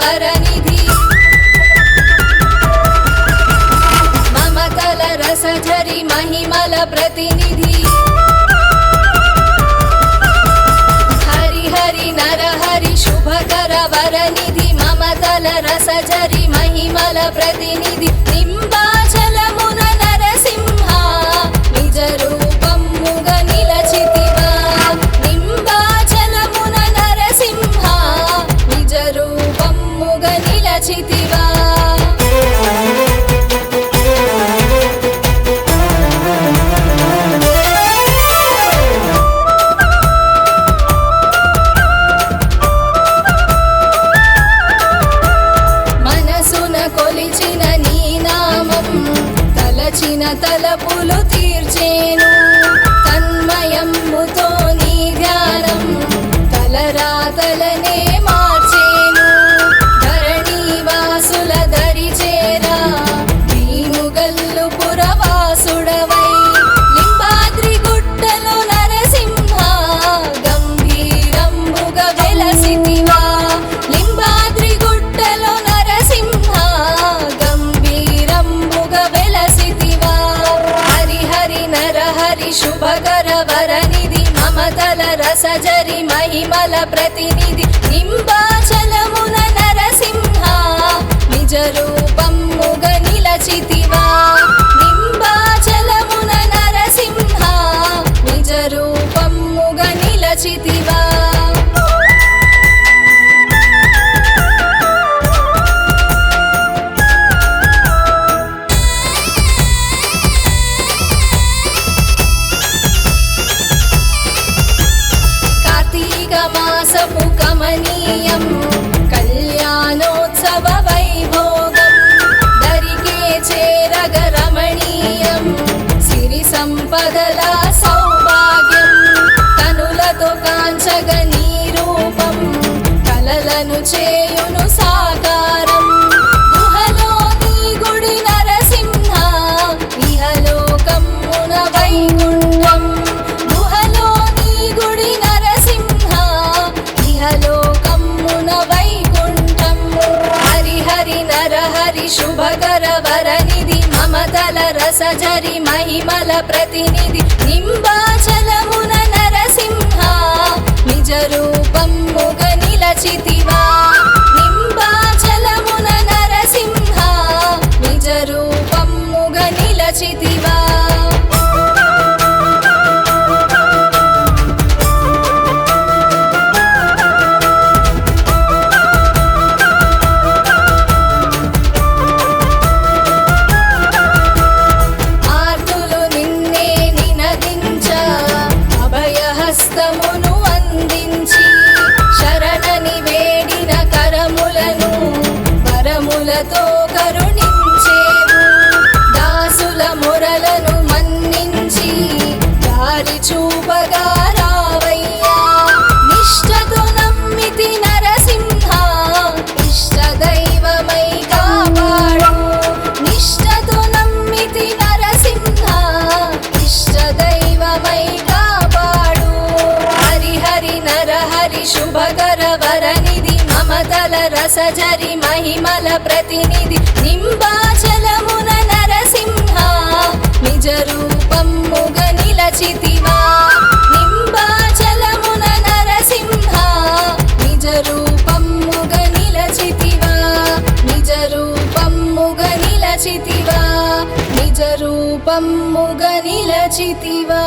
वरनिधि ममकल रसझरि महिमल प्रतिनिधि हरि हरि नर हरि शुभकर वरनिधि ममकल रसझरि महिमल प्रतिनिधि తలపులు తీర్చేను. తన్మయముతో ఉపకర వరనిధి మమతల రసజరి మహిమల ప్రతినిధి నింబాచలమున నరసింహ నిజరూపమ్ముగ నిలచితి సజరి మహిమల ప్రతినిధి నింబాచలమున నరసింహ నిజ రూపం ముగ నిలచితి. Estamos no... రసజరి మహిమల ప్రతినిధి నింబాచలమున నరసింహ నిజ రూపముగ నిలచితివా. నింబాచలమున నరసింహ నిజ రూపముగ నిలచితివా. నిజ రూపముగ నిలచితివా. నిజ రూపముగ నిలచితివా.